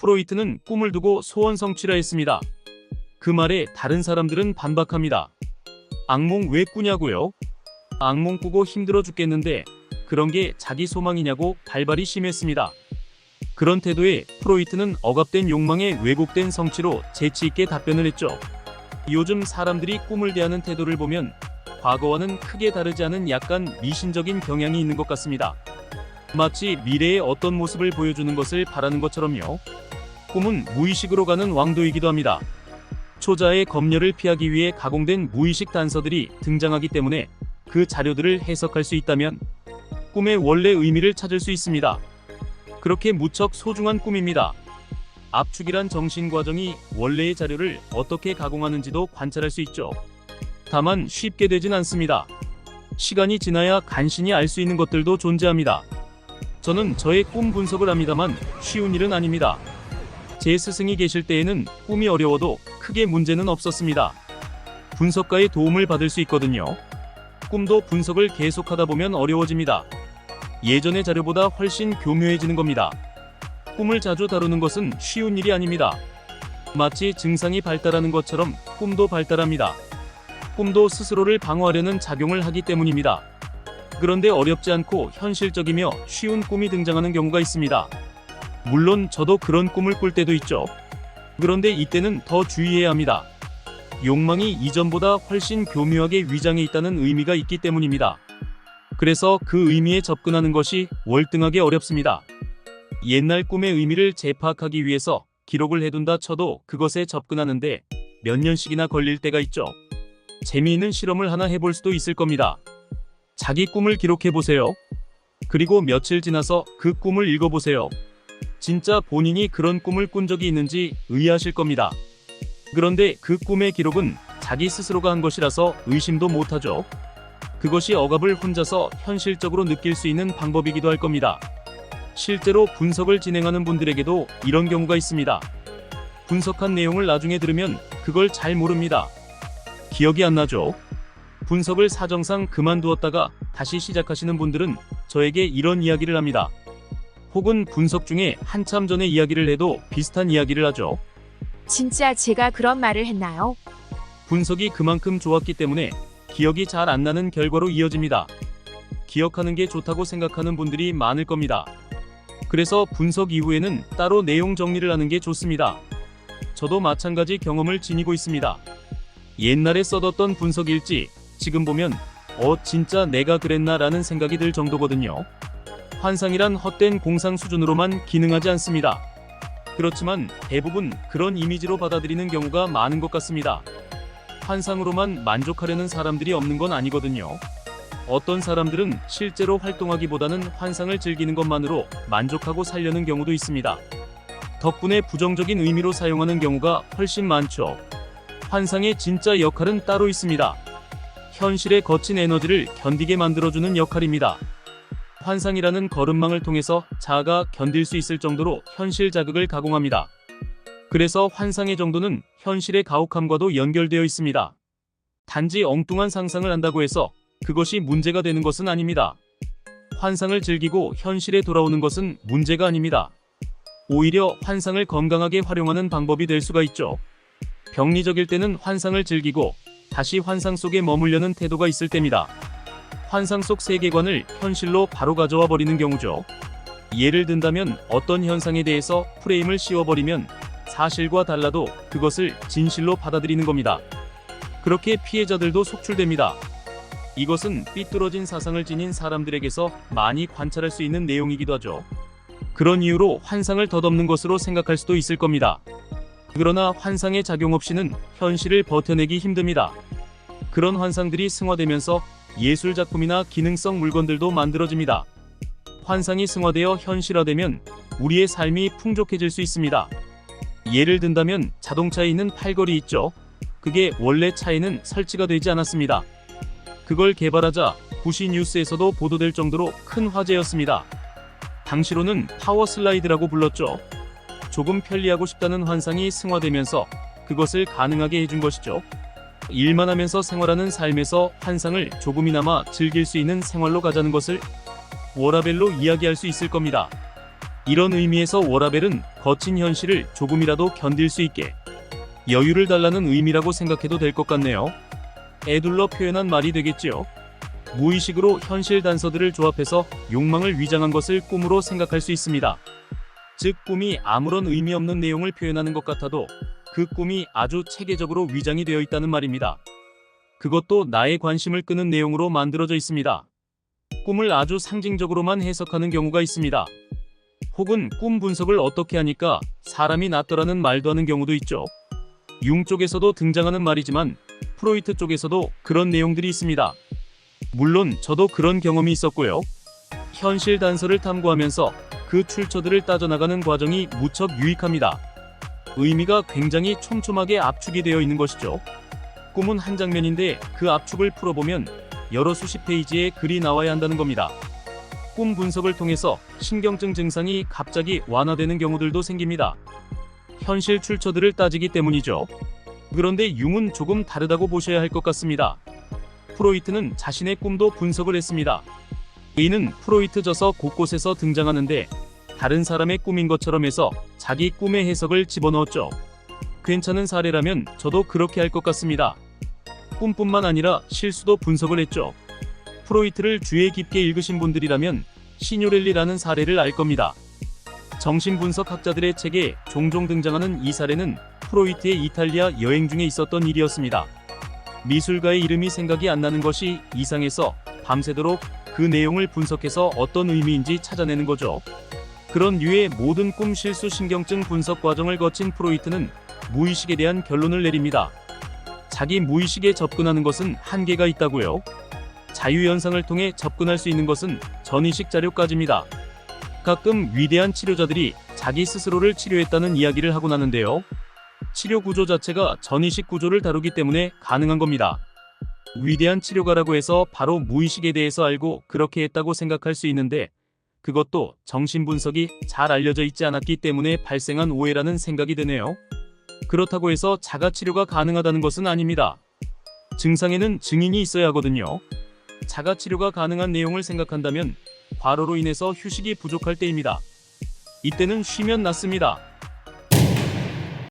프로이트는 꿈을 두고 소원 성취라 했습니다. 그 말에 다른 사람들은 반박합니다. 악몽 왜 꾸냐고요? 악몽 꾸고 힘들어 죽겠는데 그런 게 자기 소망이냐고 발발이 심했습니다. 그런 태도에 프로이트는 억압된 욕망에 왜곡된 성취로 재치 있게 답변을 했죠. 요즘 사람들이 꿈을 대하는 태도를 보면 과거와는 크게 다르지 않은 약간 미신적인 경향이 있는 것 같습니다. 마치 미래의 어떤 모습을 보여주는 것을 바라는 것처럼요. 꿈은 무의식으로 가는 왕도이기도 합니다. 초자의 검열을 피하기 위해 가공된 무의식 단서들이 등장하기 때문에 그 자료들을 해석할 수 있다면 꿈의 원래 의미를 찾을 수 있습니다. 그렇게 무척 소중한 꿈입니다. 압축이란 정신 과정이 원래의 자료를 어떻게 가공하는지도 관찰할 수 있죠. 다만 쉽게 되진 않습니다. 시간이 지나야 간신히 알 수 있는 것들도 존재합니다. 저는 저의 꿈 분석을 합니다만 쉬운 일은 아닙니다. 제 스승이 계실 때에는 꿈이 어려워도 크게 문제는 없었습니다. 분석가의 도움을 받을 수 있거든요. 꿈도 분석을 계속하다 보면 어려워집니다. 예전의 자료보다 훨씬 교묘해지는 겁니다. 꿈을 자주 다루는 것은 쉬운 일이 아닙니다. 마치 증상이 발달하는 것처럼 꿈도 발달합니다. 꿈도 스스로를 방어하려는 작용을 하기 때문입니다. 그런데 어렵지 않고 현실적이며 쉬운 꿈이 등장하는 경우가 있습니다. 물론 저도 그런 꿈을 꿀 때도 있죠. 그런데 이때는 더 주의해야 합니다. 욕망이 이전보다 훨씬 교묘하게 위장해 있다는 의미가 있기 때문입니다. 그래서 그 의미에 접근하는 것이 월등하게 어렵습니다. 옛날 꿈의 의미를 재파악하기 위해서 기록을 해둔다 쳐도 그것에 접근하는데 몇 년씩이나 걸릴 때가 있죠. 재미있는 실험을 하나 해볼 수도 있을 겁니다. 자기 꿈을 기록해 보세요. 그리고 며칠 지나서 그 꿈을 읽어보세요. 진짜 본인이 그런 꿈을 꾼 적이 있는지 의아하실 겁니다. 그런데 그 꿈의 기록은 자기 스스로가 한 것이라서 의심도 못하죠. 그것이 억압을 혼자서 현실적으로 느낄 수 있는 방법이기도 할 겁니다. 실제로 분석을 진행하는 분들에게도 이런 경우가 있습니다. 분석한 내용을 나중에 들으면 그걸 잘 모릅니다. 기억이 안 나죠? 분석을 사정상 그만두었다가 다시 시작하시는 분들은 저에게 이런 이야기를 합니다. 혹은 분석 중에 한참 전에 이야기를 해도 비슷한 이야기를 하죠. 진짜 제가 그런 말을 했나요? 분석이 그만큼 좋았기 때문에 기억이 잘 안 나는 결과로 이어집니다. 기억하는 게 좋다고 생각하는 분들이 많을 겁니다. 그래서 분석 이후에는 따로 내용 정리를 하는 게 좋습니다. 저도 마찬가지 경험을 지니고 있습니다. 옛날에 써뒀던 분석 일지, 지금 보면, 어, 진짜 내가 그랬나 라는 생각이 들 정도거든요. 환상이란 헛된 공상 수준으로만 기능하지 않습니다. 그렇지만 대부분 그런 이미지로 받아들이는 경우가 많은 것 같습니다. 환상으로만 만족하려는 사람들이 없는 건 아니거든요. 어떤 사람들은 실제로 활동하기보다는 환상을 즐기는 것만으로 만족하고 살려는 경우도 있습니다. 덕분에 부정적인 의미로 사용하는 경우가 훨씬 많죠. 환상의 진짜 역할은 따로 있습니다. 현실의 거친 에너지를 견디게 만들어주는 역할입니다. 환상이라는 거름망을 통해서 자아가 견딜 수 있을 정도로 현실 자극을 가공합니다. 그래서 환상의 정도는 현실의 가혹함과도 연결되어 있습니다. 단지 엉뚱한 상상을 한다고 해서 그것이 문제가 되는 것은 아닙니다. 환상을 즐기고 현실에 돌아오는 것은 문제가 아닙니다. 오히려 환상을 건강하게 활용하는 방법이 될 수가 있죠. 병리적일 때는 환상을 즐기고 다시 환상 속에 머물려는 태도가 있을 때입니다. 환상 속 세계관을 현실로 바로 가져와 버리는 경우죠. 예를 든다면 어떤 현상에 대해서 프레임을 씌워버리면 사실과 달라도 그것을 진실로 받아들이는 겁니다. 그렇게 피해자들도 속출됩니다. 이것은 삐뚤어진 사상을 지닌 사람들에게서 많이 관찰할 수 있는 내용이기도 하죠. 그런 이유로 환상을 덧없는 것으로 생각할 수도 있을 겁니다. 그러나 환상의 작용 없이는 현실을 버텨내기 힘듭니다. 그런 환상들이 승화되면서 예술 작품이나 기능성 물건들도 만들어집니다. 환상이 승화되어 현실화되면 우리의 삶이 풍족해질 수 있습니다. 예를 든다면 자동차에 있는 팔걸이 있죠. 그게 원래 차에는 설치가 되지 않았습니다. 그걸 개발하자 부시 뉴스에서도 보도될 정도로 큰 화제였습니다. 당시로는 파워 슬라이드라고 불렀죠. 조금 편리하고 싶다는 환상이 승화되면서 그것을 가능하게 해준 것이죠. 일만 하면서 생활하는 삶에서 환상을 조금이나마 즐길 수 있는 생활로 가자는 것을 워라벨로 이야기할 수 있을 겁니다. 이런 의미에서 워라벨은 거친 현실을 조금이라도 견딜 수 있게 여유를 달라는 의미라고 생각해도 될 것 같네요. 애둘러 표현한 말이 되겠지요. 무의식으로 현실 단서들을 조합해서 욕망을 위장한 것을 꿈으로 생각할 수 있습니다. 즉 꿈이 아무런 의미 없는 내용을 표현하는 것 같아도 그 꿈이 아주 체계적으로 위장이 되어 있다는 말입니다. 그것도 나의 관심을 끄는 내용으로 만들어져 있습니다. 꿈을 아주 상징적으로만 해석하는 경우가 있습니다. 혹은 꿈 분석을 어떻게 하니까 사람이 낫더라는 말도 하는 경우도 있죠. 융 쪽에서도 등장하는 말이지만 프로이트 쪽에서도 그런 내용들이 있습니다. 물론 저도 그런 경험이 있었고요. 현실 단서를 탐구하면서 그 출처들을 따져나가는 과정이 무척 유익합니다. 의미가 굉장히 촘촘하게 압축이 되어 있는 것이죠. 꿈은 한 장면인데 그 압축을 풀어보면 여러 수십 페이지의 글이 나와야 한다는 겁니다. 꿈 분석을 통해서 신경증 증상이 갑자기 완화되는 경우들도 생깁니다. 현실 출처들을 따지기 때문이죠. 그런데 융은 조금 다르다고 보셔야 할 것 같습니다. 프로이트는 자신의 꿈도 분석을 했습니다. 이는 프로이트져서 곳곳에서 등장하는데 다른 사람의 꿈인 것처럼 해서 자기 꿈의 해석을 집어넣었죠. 괜찮은 사례라면 저도 그렇게 할 것 같습니다. 꿈뿐만 아니라 실수도 분석을 했죠. 프로이트를 주의 깊게 읽으신 분들이라면 시뇨렐리라는 사례를 알 겁니다. 정신분석학자들의 책에 종종 등장하는 이 사례는 프로이트의 이탈리아 여행 중에 있었던 일이었습니다. 미술가의 이름이 생각이 안 나는 것이 이상해서 밤새도록 그 내용을 분석해서 어떤 의미인지 찾아내는 거죠. 그런 류의 모든 꿈 실수 신경증 분석 과정을 거친 프로이트는 무의식에 대한 결론을 내립니다. 자기 무의식에 접근하는 것은 한계가 있다고요. 자유현상을 통해 접근할 수 있는 것은 전의식 자료까지입니다. 가끔 위대한 치료자들이 자기 스스로를 치료했다는 이야기를 하곤 하는데요. 치료 구조 자체가 전의식 구조를 다루기 때문에 가능한 겁니다. 위대한 치료가라고 해서 바로 무의식에 대해서 알고 그렇게 했다고 생각할 수 있는데 그것도 정신분석이 잘 알려져 있지 않았기 때문에 발생한 오해라는 생각이 드네요. 그렇다고 해서 자가치료가 가능하다는 것은 아닙니다. 증상에는 증인이 있어야 하거든요. 자가치료가 가능한 내용을 생각한다면 과로로 인해서 휴식이 부족할 때입니다. 이때는 쉬면 낫습니다.